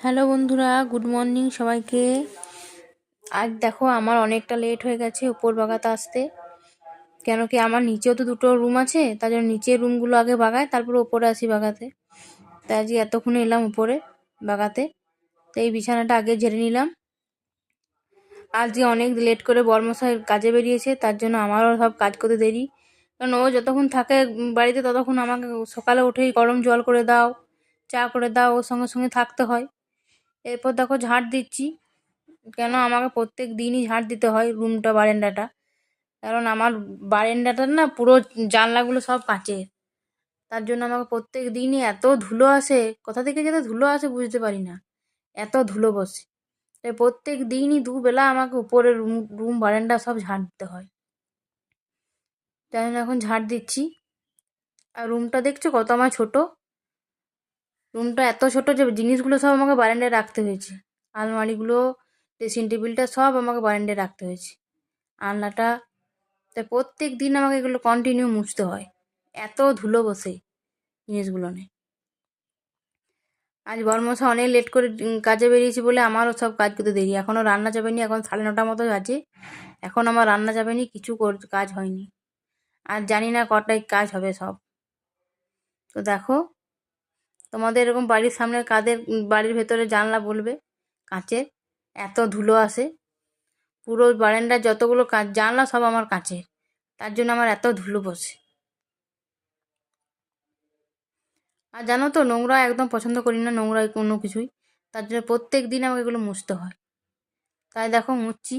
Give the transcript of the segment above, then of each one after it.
Hello বন্ধুরা, good morning সবাইকে। আজ দেখো আমার অনেকটা লেট হয়ে গেছে উপর বাগাতে আসতে। কেন কি আমার নিচেও তো দুটো রুম আছে, তার জন্য নিচের রুমগুলো আগে বাগায়, তারপরে উপরে আসি বাগাতে। তাই আজকে এতক্ষণে এলাম উপরে বাগাতে। তো এই বিছানাটা আগে ঝেড়ে নিলাম। আজকে অনেক লেট করে বর্মশাই কাজে বেরিয়েছে, তার জন্য আমারও সব কাজ করতে দেরি। কারণ ও যতক্ষণ থাকে বাড়িতে, ততক্ষণ আমাকে সকালে উঠেই গরম জল করে দাও, চা করে দাও, ওর সঙ্গে সঙ্গে থাকতে হয়। এরপর দেখো ঝাঁট দিচ্ছি। কেন আমাকে প্রত্যেক দিনই ঝাঁট দিতে হয় রুমটা বারেন্ডাটা কারণ আমার বারেন্ডাটা না পুরো জানলাগুলো সব কাঁচের তার জন্য আমাকে প্রত্যেক দিনই এত ধুলো আসে। কোথা থেকে যেতে ধুলো আসে বুঝতে পারি না। এত ধুলো বসে। তাই প্রত্যেক দিনই দুবেলা আমাকে উপরে রুম রুম, বারান্দা সব ঝাঁট দিতে হয়। তাই এখন ঝাঁট দিচ্ছি। আর রুমটা দেখছ কত আমার ছোটো? রুমটা এত ছোট যে জিনিসগুলো সব আমাকে বারান্দায় রাখতে হয়েছে। আলমারিগুলো, ড্রেসিং টেবিলটা সব আমাকে বারান্দায় রাখতে হয়েছে। আলনাটা তাই প্রত্যেক দিন আমাকে এগুলো কন্টিনিউ মুছতে হয়। এত ধুলো বসে জিনিসগুলো নেই আজ বর্মশা অনেক লেট করে কাজে বেরিয়েছি বলে আমারও সব কাজ করতে দেরি। এখনও রান্না যাবে নি এখন সাড়ে নটার মতো আছে এখন আমার রান্না যাবে নি কিছু কাজ হয়নি। আর জানি না কটায় কাজ হবে সব। তো দেখো তোমাদের এরকম বাড়ির সামনে কাদের বাড়ির ভেতরে জানলা বলবে? কাঁচের এত ধুলো আসে পুরো বারান্দার যতগুলো কাঁচ জানলা সব আমার কাঁচের তার জন্য আমার এত ধুলো বসে আর জানো তো, নোংরা একদম পছন্দ করি না নোংরা কোনো কিছুই। তার জন্য প্রত্যেক দিন আমাকে এগুলো মুছতে হয়। তাই দেখো, মুছছি।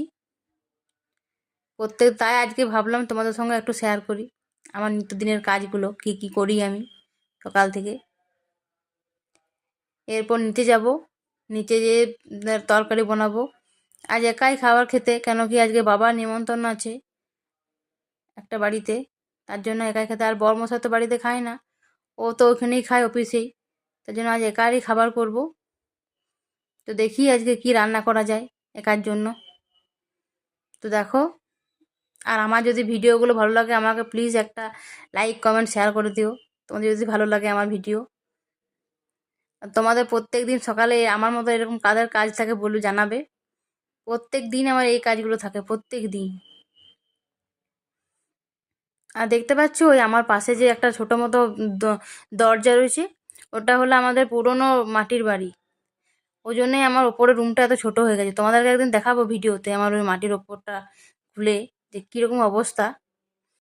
প্রত্যেক, তাই আজকে ভাবলাম তোমাদের সঙ্গে একটু শেয়ার করি। আমার নিত্যদিনের কাজগুলো, কী কী করি আমি সকাল থেকে। এরপর নিচে যাব। নিচে যেয়ে তরকারি বানাবো। আজ একাই খাবার খেতে, কেন কি আজকে বাবার নিমন্ত্রণ আছে একটা বাড়িতে। তার জন্য একাই খেতে, আর বর্মশা তো বাড়িতে খায় না। ও তো ওখানেই খায় অফিসেই। তার জন্য আজ একারই খাবার করব। তো দেখি আজকে কি রান্না করা যায় একার জন্য। তো দেখো, আর আমার যদি ভিডিওগুলো ভালো লাগে, আমাকে প্লিজ একটা লাইক কমেন্ট শেয়ার করে দিও। তোমাদের যদি ভালো লাগে আমার ভিডিও। তোমাদের প্রত্যেক দিন সকালে আমার মতো এরকম কাদের কাজ থাকে বলে জানাবে। প্রত্যেক দিন আমার এই কাজগুলো থাকে, প্রত্যেক দিন। আর দেখতে পাচ্ছ, ওই আমার পাশে যে একটা ছোটো মতো দরজা রয়েছে, ওটা হলো আমাদের পুরনো মাটির বাড়ি। ওই জন্যই আমার ওপরের রুমটা এত ছোট হয়ে গেছে। তোমাদেরকে একদিন দেখাবো ভিডিওতে আমার ওই মাটির ওপরটা খুলে যে কীরকম অবস্থা।